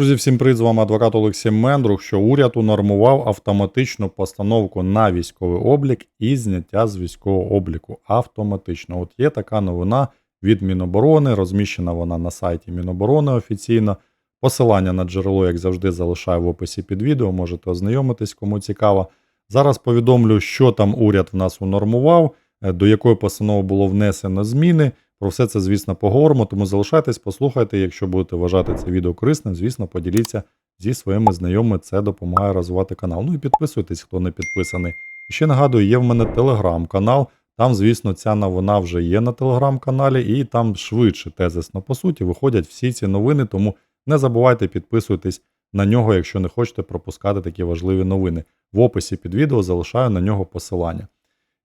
Друзі, всім привіт, з вами адвокат Олексій Мендрух, що уряд унормував автоматичну постановку на військовий облік і зняття з військового обліку. Автоматично. От є така новина від Міноборони, розміщена вона на сайті Міноборони офіційно. Посилання на джерело, як завжди, залишаю в описі під відео, можете ознайомитись, кому цікаво. Зараз повідомлю, що там уряд в нас унормував, е, до якої постанови було внесено зміни. Про все це, звісно, поговоримо, тому залишайтесь, послухайте. Якщо будете вважати це відео корисним, звісно, поділіться зі своїми знайомими. Це допомагає розвивати канал. Ну і підписуйтесь, хто не підписаний. І ще нагадую, є в мене телеграм-канал. Там, звісно, ця новина вже є на телеграм-каналі, і там швидше тезисно, по суті, виходять всі ці новини. Тому не забувайте підписуйтесь на нього, якщо не хочете пропускати такі важливі новини. В описі під відео залишаю на нього посилання.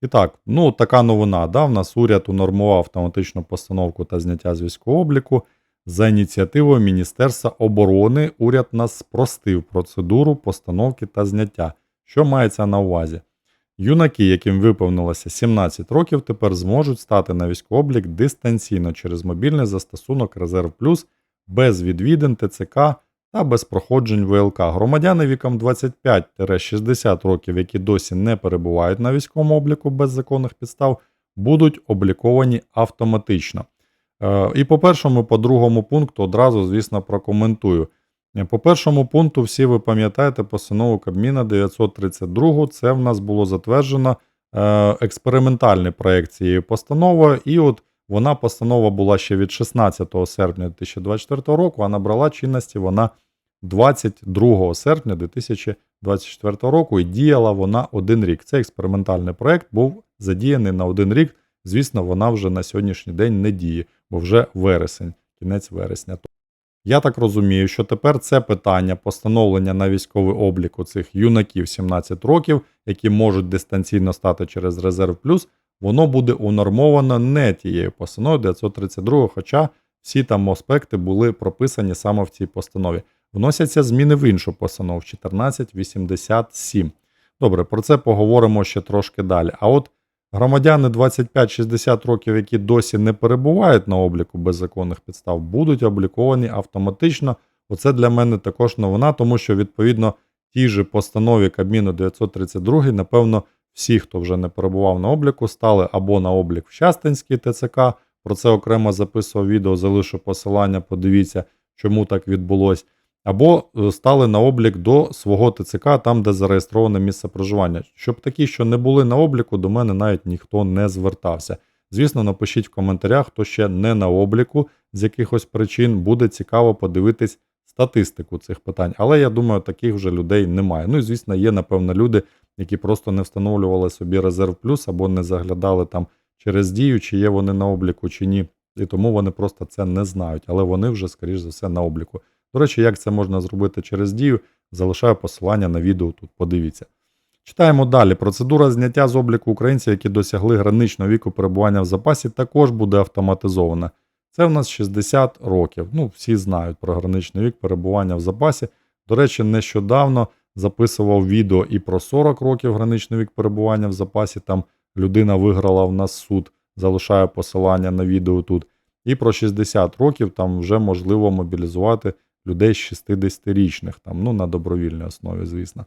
І так, ну така новина. Да, В нас уряд унормував автоматичну постановку та зняття з військового обліку. За ініціативою Міністерства оборони уряд нас спростив процедуру постановки та зняття. Що мається на увазі? Юнаки, яким виповнилося 17 років, тепер зможуть стати на військовий облік дистанційно через мобільний застосунок Резерв Плюс без відвідин ТЦК та без проходжень ВЛК. Громадяни віком 25-60 років, які досі не перебувають на військовому обліку без законних підстав, будуть обліковані автоматично. Е, І по першому, по другому пункту одразу, звісно, прокоментую. По першому пункту, всі ви пам'ятаєте постанову Кабміна 932. Це в нас було затверджено е, експериментальний проєкт цієї постанови. І от вона постанова була ще від 16 серпня 2024 року, а набрала чинності вона 22 серпня 2024 року і діяла вона один рік. Цей експериментальний проект був задіяний на один рік. Звісно, вона вже на сьогоднішній день не діє, бо вже вересень, кінець вересня. Я так розумію, що тепер це питання постановлення на військовий облік у цих юнаків 17 років, які можуть дистанційно стати через резерв плюс, воно буде унормовано не тією постановою 932, хоча всі там аспекти були прописані саме в цій постанові. Вносяться зміни в іншу постанову 1487. Добре, про це поговоримо ще трошки далі. А от громадяни 25-60 років, які досі не перебувають на обліку без законних підстав, будуть обліковані автоматично. Оце для мене також новина, тому що відповідно тій же постанові Кабміну 932, напевно, всі, хто вже не перебував на обліку, стали або на облік в Щастинській ТЦК. Про це окремо записував відео, залишу посилання, подивіться, чому так відбулось. Або е, стали на облік до свого ТЦК, там, де зареєстроване місце проживання. Щоб такі, що не були на обліку, до мене навіть ніхто не звертався. Звісно, напишіть в коментарях, хто ще не на обліку з якихось причин, буде цікаво подивитись статистику цих питань. Але я думаю, таких вже людей немає. Ну і звісно, є, напевно, люди, які просто не встановлювали собі резерв плюс або не заглядали там через дію, чи є вони на обліку, чи ні. І тому вони просто це не знають, але вони вже, скоріш за все, на обліку. До речі, як це можна зробити через дію, залишаю посилання на відео тут. Подивіться. Читаємо далі. Процедура зняття з обліку українців, які досягли граничного віку перебування в запасі, також буде автоматизована. Це в нас 60 років. Ну, всі знають про граничний вік перебування в запасі. До речі, нещодавно записував відео і про 40 років граничний вік перебування в запасі. Там людина виграла в нас суд, залишаю посилання на відео тут. І про 60 років там вже можливо мобілізувати людей 60-річних, там, ну, на добровільній основі, звісно.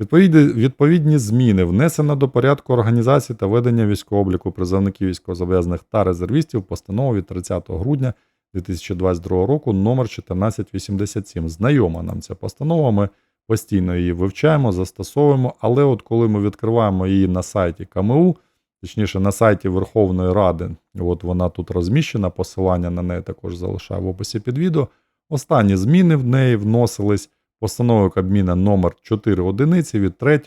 Відповідні, відповідні зміни внесено до порядку організації та ведення військового обліку призовників військовозобов'язаних та резервістів постанову від 30 грудня 2022 року номер 1487. Знайома нам ця постанова. Ми постійно її вивчаємо, застосовуємо, але от коли ми відкриваємо її на сайті КМУ, точніше на сайті Верховної Ради, от вона тут розміщена, посилання на неї також залишаю в описі під відео. Останні зміни в неї вносились постановою Кабміна номер 4 одиниці від 3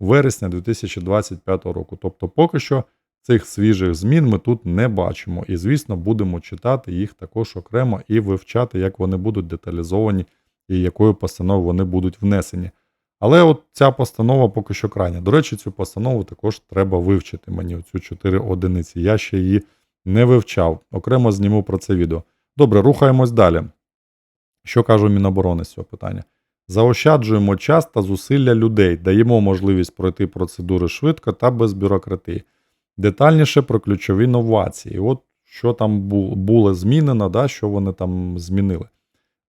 вересня 2025 року. Тобто, поки що цих свіжих змін ми тут не бачимо. І, звісно, будемо читати їх також окремо і вивчати, як вони будуть деталізовані і якою постановою вони будуть внесені. Але от ця постанова поки що крайня. До речі, цю постанову також треба вивчити мені, оцю 4 одиниці. Я ще її не вивчав. Окремо зніму про це відео. Добре, рухаємось далі. Що кажу Міноборони з цього питання? Заощаджуємо час та зусилля людей, даємо можливість пройти процедури швидко та без бюрократії. Детальніше про ключові новації. От що там було змінено, да, що вони там змінили.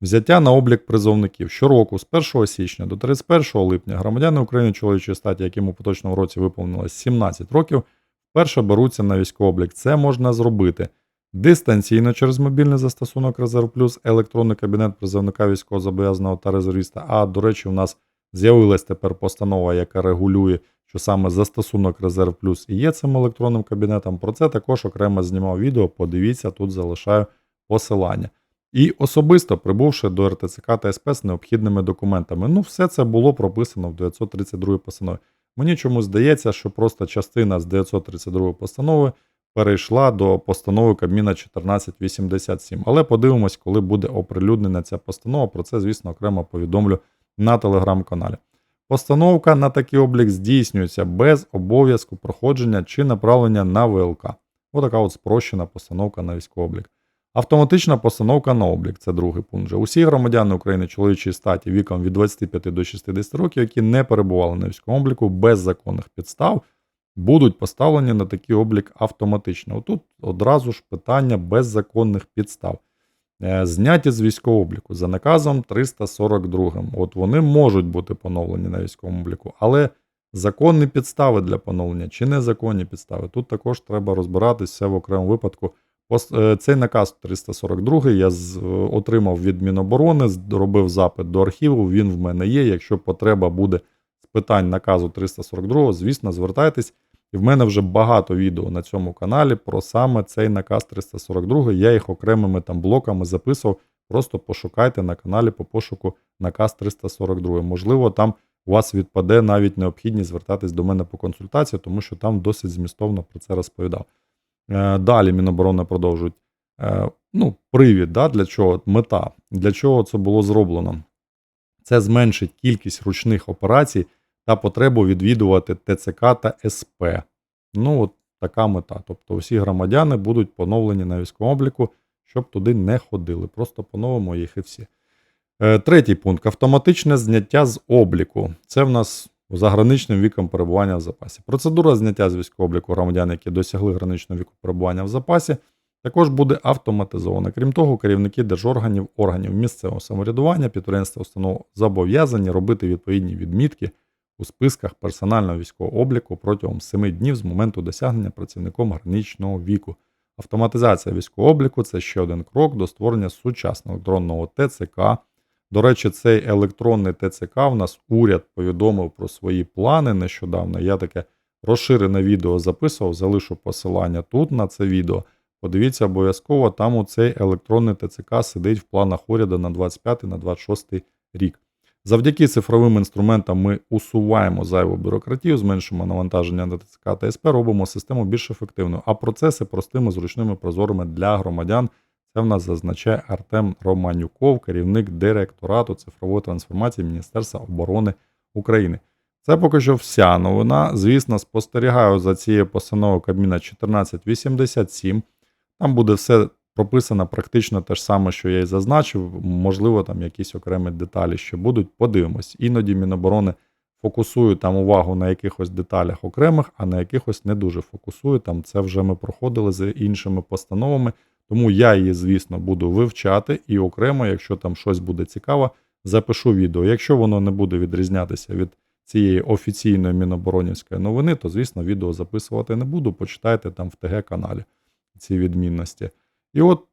Взяття на облік призовників щороку з 1 січня до 31 липня громадяни України чоловічої статі, яким у поточному році виповнилось 17 років, вперше беруться на військовий облік. Це можна зробити дистанційно через мобільний застосунок Резерв Плюс, електронний кабінет призовника військовозобов'язаного та резервіста. А до речі, у нас з'явилась тепер постанова, яка регулює, що саме застосунок Резерв Плюс і є цим електронним кабінетом. Про це також окремо знімав відео. Подивіться, тут залишаю посилання. І особисто прибувши до РТЦК та СП з необхідними документами. Ну, все це було прописано в 932 постанові. Мені чомусь здається, що просто частина з 932 постанови перейшла до постанови Кабміна 1487. Але подивимось, коли буде оприлюднена ця постанова. Про це, звісно, окремо повідомлю на телеграм-каналі. Постановка на такий облік здійснюється без обов'язку проходження чи направлення на ВЛК. Отака от спрощена постановка на військовий облік. Автоматична постановка на облік це другий пункт. Усі громадяни України чоловічої статі віком від 25 до 60 років, які не перебували на військовому обліку без законних підстав, будуть поставлені на такий облік автоматично. Отут одразу ж питання без законних підстав. Е, Зняті з військового обліку за наказом 342. От вони можуть бути поновлені на військовому обліку, але законні підстави для поновлення чи незаконні підстави. Тут також треба розбиратись все в окремому випадку. Е, Цей наказ 342 я е, отримав від Міноборони, зробив запит до архіву. Він в мене є. Якщо потреба буде з питань наказу 342, звісно, звертайтесь. І в мене вже багато відео на цьому каналі про саме цей наказ 342. Я їх окремими там блоками записував. Просто пошукайте на каналі по пошуку наказ 342. Можливо, там у вас відпаде навіть необхідність звертатись до мене по консультації, тому що там досить змістовно про це розповідав. Е, Далі Міноборони продовжують. Е, Ну, привід, да, для чого мета, для чого це було зроблено. Це зменшить кількість ручних операцій та потребу відвідувати ТЦК та СП. Ну, от така мета. Тобто всі громадяни будуть поновлені на військовому обліку, щоб туди не ходили. Просто поновимо їх і всі. Е, Третій пункт автоматичне зняття з обліку. Це в нас за граничним віком перебування в запасі. Процедура зняття з військового обліку громадян, які досягли граничного віку перебування в запасі, також буде автоматизована. Крім того, керівники держорганів, органів місцевого самоврядування, підприємства установ зобов'язані робити відповідні відмітки у списках персонального військового обліку протягом 7 днів з моменту досягнення працівником граничного віку. Автоматизація військового обліку це ще один крок до створення сучасного електронного ТЦК. До речі, цей електронний ТЦК в нас уряд повідомив про свої плани нещодавно. Я таке розширене відео записував, залишу посилання тут на це відео. Подивіться обов'язково, там у цей електронний ТЦК сидить в планах уряду на 25 на 26 рік. Завдяки цифровим інструментам ми усуваємо зайву бюрократію, зменшуємо навантаження на ТЦК та СП, робимо систему більш ефективною, а процеси простими, зручними, прозорими для громадян. Це в нас зазначає Артем Романюков, керівник директорату цифрової трансформації Міністерства оборони України. Це поки що вся новина. Звісно, спостерігаю за цією постановою Кабміна 1487. Там буде все прописано практично те ж саме, що я і зазначив. Можливо, там якісь окремі деталі ще будуть. Подивимось. Іноді Міноборони фокусує там увагу на якихось деталях окремих, а на якихось не дуже фокусує. Там це вже ми проходили з іншими постановами. Тому я її, звісно, буду вивчати і окремо, якщо там щось буде цікаво, запишу відео. Якщо воно не буде відрізнятися від цієї офіційної міноборонівської новини, то, звісно, відео записувати не буду. Почитайте там в ТГ-каналі ці відмінності. І от,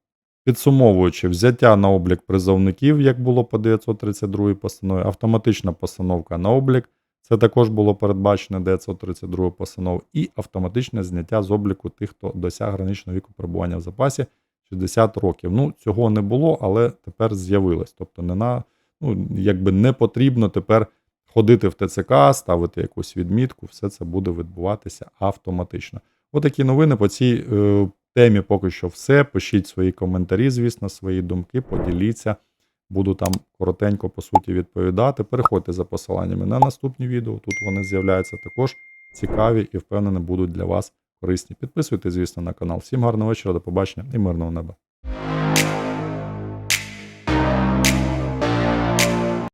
підсумовуючи, взяття на облік призовників, як було по 932 постанові, автоматична постановка на облік. Це також було передбачено 932 постанов, і автоматичне зняття з обліку тих, хто досяг граничного віку перебування в запасі 60 років. Ну, цього не було, але тепер з'явилось. Тобто, не на, ну, якби не потрібно тепер ходити в ТЦК, ставити якусь відмітку, все це буде відбуватися автоматично. Отакі новини по цій е, темі поки що все. Пишіть свої коментарі, звісно, свої думки, поділіться. Буду там коротенько, по суті, відповідати. Переходьте за посиланнями на наступні відео. Тут вони з'являються також цікаві і впевнений будуть для вас корисні. Підписуйтесь, звісно, на канал. Всім гарного вечора, до побачення і мирного неба.